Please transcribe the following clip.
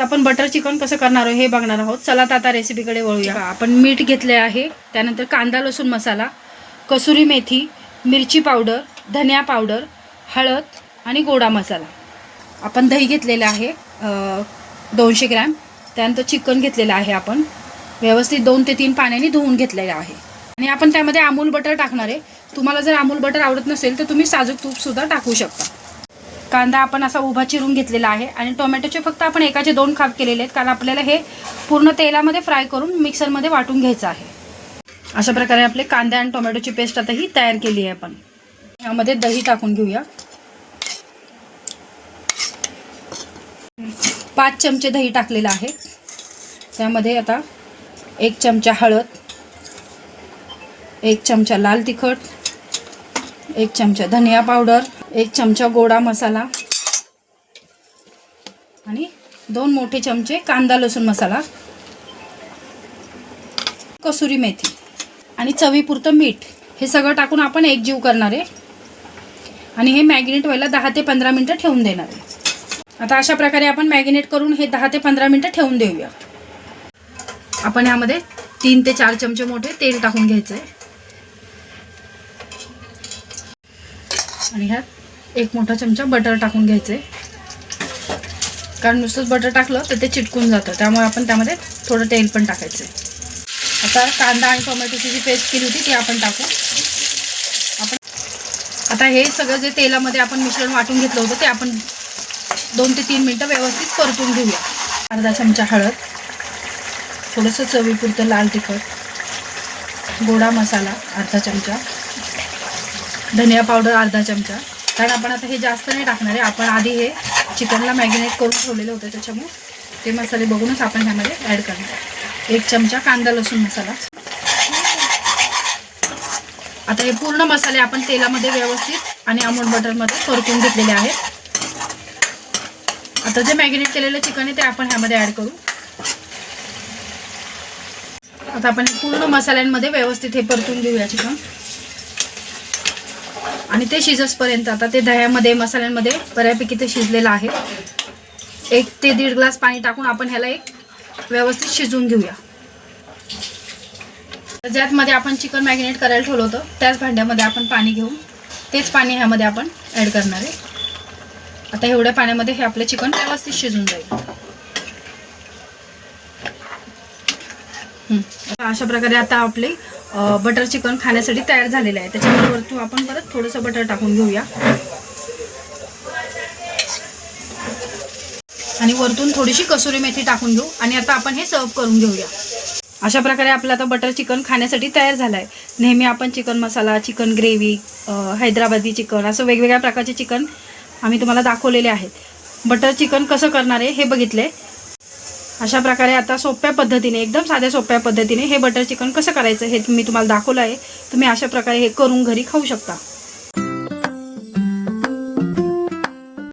आपण butter chicken कसं करणार आहोत हे बघणार आहोत. चला तर आता रेसिपीकडे वळूया. आपण मीठ घेतले आहे. त्यानंतर कांदा लसूण मसाला कसुरी मेथी मिरची पावडर धनिया पावडर हळद आणि गोडा मसाला. आपण दही घेतलेलं आहे दोनशे ग्रॅम. त्यानंतर चिकन घेतलेलं आहे आपण. व्यवस्थित दोन ते तीन पाण्याने धुवून घेतलेलं आहे. आणि आपण त्यामध्ये अमूल बटर टाकणार आहे. तुम्हाला जर अमूल बटर आवडत नसेल तर तुम्ही साजूक तूपसुद्धा टाकू शकता. कांदा आपण असा उभा चिरून घेतलेला आहे आणि टोमॅटोचे फक्त आपण एकाचे दोन खाप केलेले आहेत. कारण आपल्याला हे पूर्ण तेलामध्ये फ्राय करून मिक्सरमध्ये वाटून घ्यायचं आहे. अशा प्रकारे आपले कांदा आणि टोमॅटोची पेस्ट आता ही तयार केली आहे आपण. यामध्ये दही टाकून घेऊया. पाच चमचे दही टाकलेलं आहे. त्यामध्ये आता एक चमचा हळद एक चमचा लाल तिखट एक चमचा धनिया पावडर एक चमचा गोडा मसाला आणि दोन मोठे चमचे कांदा लसूण मसाला कसुरी मेथी आणि चवीपुरतं मीठ. हे सगळं टाकून आपण एक जीव करणार आहे. आणि हे मॅगिनेट व्हायला दहा ते पंधरा मिनटं ठेवून देणार आहे. आता अशा प्रकारे आपण मॅगिनेट करून हे दहा ते पंधरा मिनटं ठेवून देऊया. आपण ह्यामध्ये तीन ते चार चमचे मोठे तेल टाकून घ्यायचं आहे आणि ह्यात एक मोठा चमचा बटर टाकून घ्यायचं. आहे कारण नुसतंच बटर टाकलं तर ते चिटकून जातं. त्यामुळे आपण त्यामध्ये थोडं तेल पण टाकायचं. आहे आता कांदा आणि टोमॅटोची जी पेस्ट केली होती ती आपण टाकू. आपण आता हे सगळं जे तेलामध्ये आपण मिश्रण वाटून घेतलं होतं ते आपण दोन ते तीन मिनटं व्यवस्थित परतून घेऊया. अर्धा चमचा हळद. थोडंसं चवीपुरतं लाल तिखट. गोडा मसाला अर्धा चमचा. धनिया पावडर अर्धा चमचा. कारण आपण आता हे जास्त नाही टाकणार आहे. आपण आधी हे चिकनला मॅगिनेट करून ठेवलेलं होतं त्याच्यामुळे ते मसाले बघूनच आपण ह्यामध्ये ॲड करणार एक चमचा कांदा लसूण मसाला. आता हे पूर्ण मसाले आपण तेलामध्ये व्यवस्थित आणि अमूल बटरमध्ये परतून घेतलेले आहेत. आता जे मॅगिनेट केलेलं चिकन आहे ते आपण ह्यामध्ये ॲड करू. आता आपण पूर्ण मसाल्यांमध्ये व्यवस्थित हे परतून घेऊया चिकन. आणि ते शिजसपर्यंत आता ते दह्यामध्ये मसाल्यांमध्ये बऱ्यापैकी ते शिजलेलं आहे. एक ते दीड ग्लास पाणी टाकून आपण ह्याला एक व्यवस्थित शिजवून घेऊया. ज्यातमध्ये आपण चिकन मॅगिनेट करायला ठेवलं होतं त्याच भांड्यामध्ये आपण पाणी घेऊन तेच पाणी ह्यामध्ये आपण ॲड करणार आहे. आता एवढ्या पाण्यामध्ये हे आपलं चिकन व्यवस्थित शिजून जाईल. अशा प्रकारे आता आपले बटर चिकन खाण्यासाठी तयार झालेले आहे. त्याच्याबरोबर तू आपण परत थोडंसं बटर टाकून घेऊया. आणि वरतून थोडीशी कसुरी मेथी टाकून घेऊ आणि आता आपण हे सर्व करून घेऊया. अशा प्रकारे आपलं आता बटर चिकन खाण्यासाठी तयार झालं आहे नेहमी आपण chicken masala chicken gravy Hyderabadi chicken असं वेगवेगळ्या प्रकारचे चिकन आम्ही तुम्हाला दाखवलेले आहेत. बटर चिकन कसं करणार आहे हे बघितले. अशा प्रकारे आता सोप्या पद्धतीने एकदम साध्या सोप्या पद्धतीने हे बटर चिकन कसं करायचं हे मी तुम्हाला दाखवलं आहे. तुम्ही अशा प्रकारे हे करून घरी खाऊ शकता.